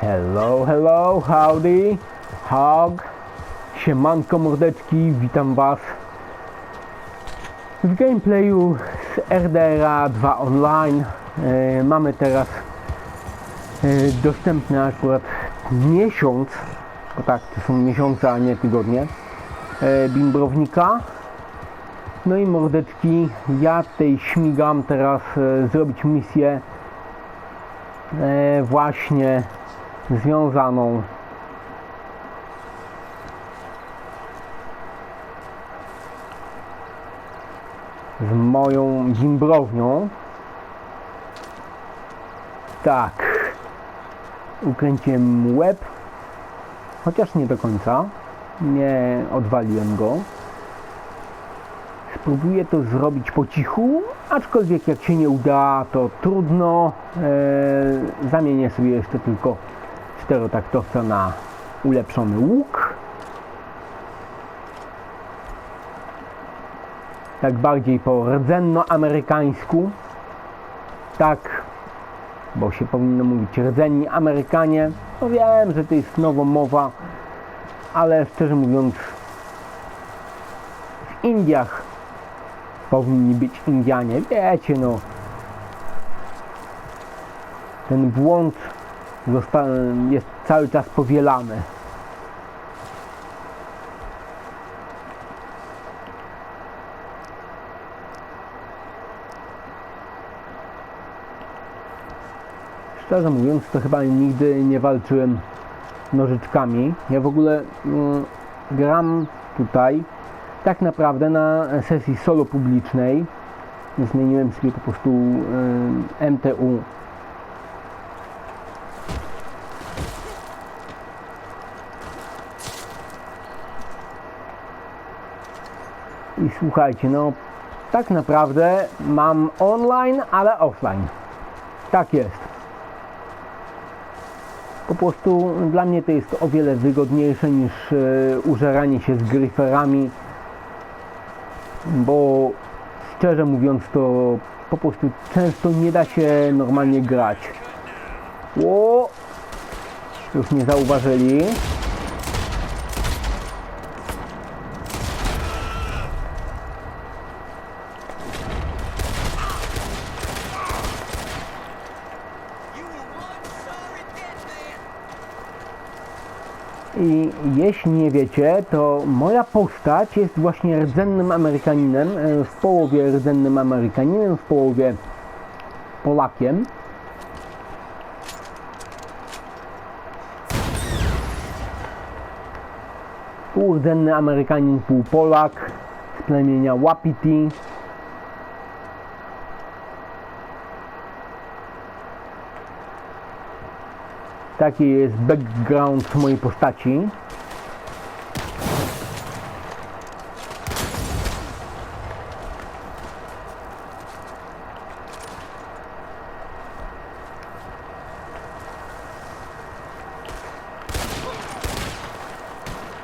Hello, hello, howdy, hog, siemanko mordeczki, witam was w gameplayu z RDRA 2 Online. E, mamy teraz e, dostępny akurat miesiąc, bo tak, to są miesiące, a nie tygodnie, e, bimbrownika. No i mordeczki, ja tutaj śmigam teraz e, zrobić misję e, właśnie związaną z moją gimbrownią. Tak. Ukręciłem łeb, chociaż nie do końca. Nie odwaliłem go. Spróbuję to zrobić po cichu, aczkolwiek jak się nie uda, to trudno. Eee, zamienię sobie jeszcze tylko czterotaktowca na ulepszony łuk. Tak bardziej po rdzenno-amerykańsku. Tak, bo się powinno mówić rdzenni Amerykanie. No wiem, że to jest nowomowa, ale szczerze mówiąc w Indiach powinni być Indianie. Wiecie, no. Ten błąd jest cały czas powielany. Szczerze mówiąc, to chyba nigdy nie walczyłem nożyczkami. Ja w ogóle mm, gram tutaj tak naprawdę na sesji solo publicznej. Zmieniłem sobie po prostu y, MTU I słuchajcie, no tak naprawdę mam online, ale offline. Tak jest. Po prostu dla mnie to jest o wiele wygodniejsze niż e, użeranie się z gryferami, bo szczerze mówiąc to po prostu często nie da się normalnie grać. O! Już nie zauważyli. I jeśli nie wiecie, to moja postać jest właśnie rdzennym Amerykaninem, e, w połowie rdzennym Amerykaninem, w połowie Polakiem. Pół rdzenny Amerykanin, pół Polak z plemienia Wapiti. Taki jest background mojej postaci.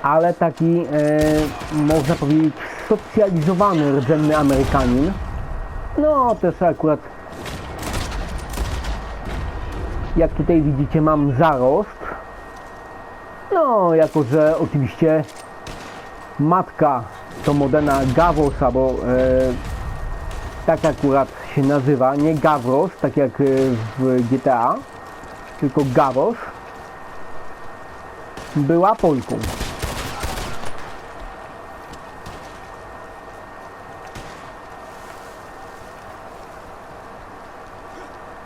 Ale taki, e, można powiedzieć, socjalizowany rdzenny Amerykanin. No, też akurat jak tutaj widzicie mam zarost. No, jako że oczywiście matka to Modena Gavrosa, bo e, tak akurat się nazywa, nie Gavros, tak jak e, w GTA, tylko Gavros, była Polką.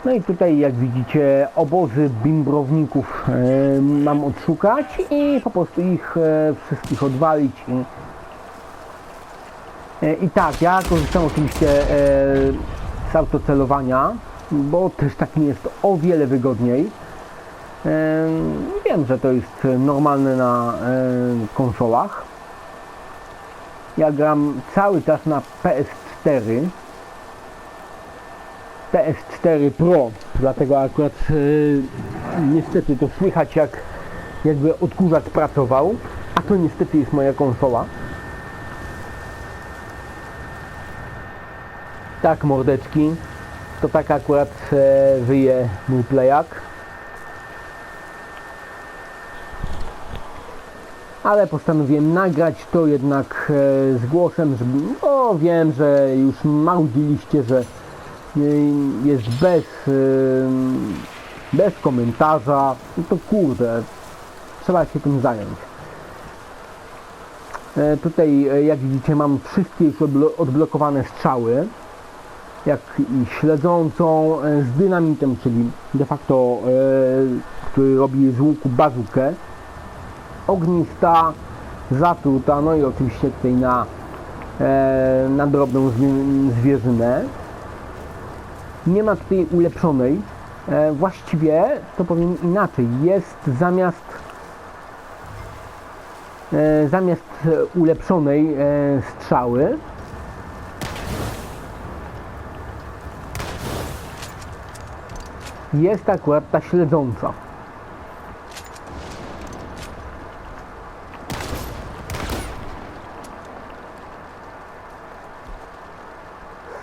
No i tutaj jak widzicie obozy bimbrowników e, mam odszukać i po prostu ich e, wszystkich odwalić i, e, i tak, ja korzystam oczywiście e, z autocelowania, bo też tak mi jest o wiele wygodniej. E, wiem, że to jest normalne na e, konsolach. Ja gram cały czas na PS4 PS4 Pro, dlatego akurat e, niestety to słychać jak jakby odkurzacz pracował, a to niestety jest moja konsola. Tak mordeczki, to tak akurat e, wyje mój playak. ale postanowiłem nagrać to jednak e, z głosem, żeby, no wiem, że już marudziliście, że jest bez, bez komentarza, no to kurde, trzeba się tym zająć. E, Tutaj, e, jak widzicie, mam wszystkie już odblo- odblokowane strzały, jak i śledzącą e, z dynamitem, czyli de facto, który robi z łuku bazukę, ognista, zatruta, no i oczywiście tutaj na, na drobną zwie- zwierzynę. Nie ma tutaj ulepszonej. E, właściwie, to powiem inaczej, jest zamiast e, zamiast ulepszonej e, strzały jest akurat ta śledząca.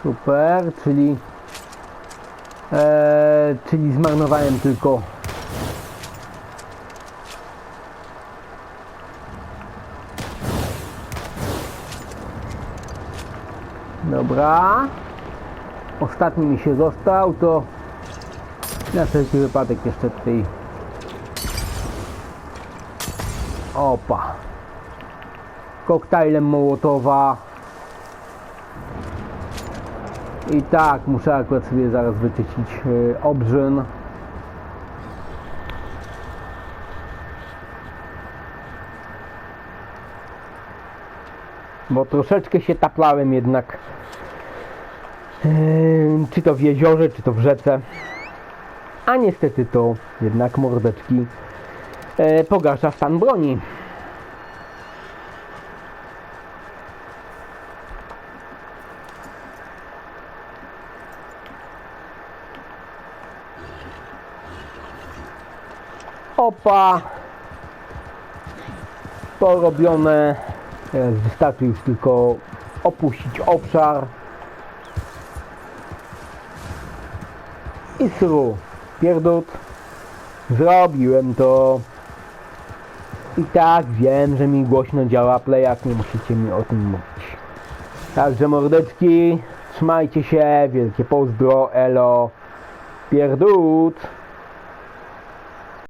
Super, czyli e, czyli zmarnowałem tylko Dobra. Ostatni mi się został, to na wszelki wypadek jeszcze tutaj. Opa. Koktajlem Mołotowa. I tak, muszę akurat sobie zaraz wyczyścić y, obrzyn. Bo troszeczkę się taplałem jednak. Czy to w jeziorze, czy to w rzece. A niestety to jednak mordeczki e, pogarsza stan broni. Porobione. Teraz wystarczy już tylko opuścić obszar. I sru. Pierdut. Zrobiłem to. I tak wiem, że mi głośno działa playak, nie musicie mi o tym mówić. Także mordeczki, trzymajcie się, wielkie pozdro, elo, pierdut.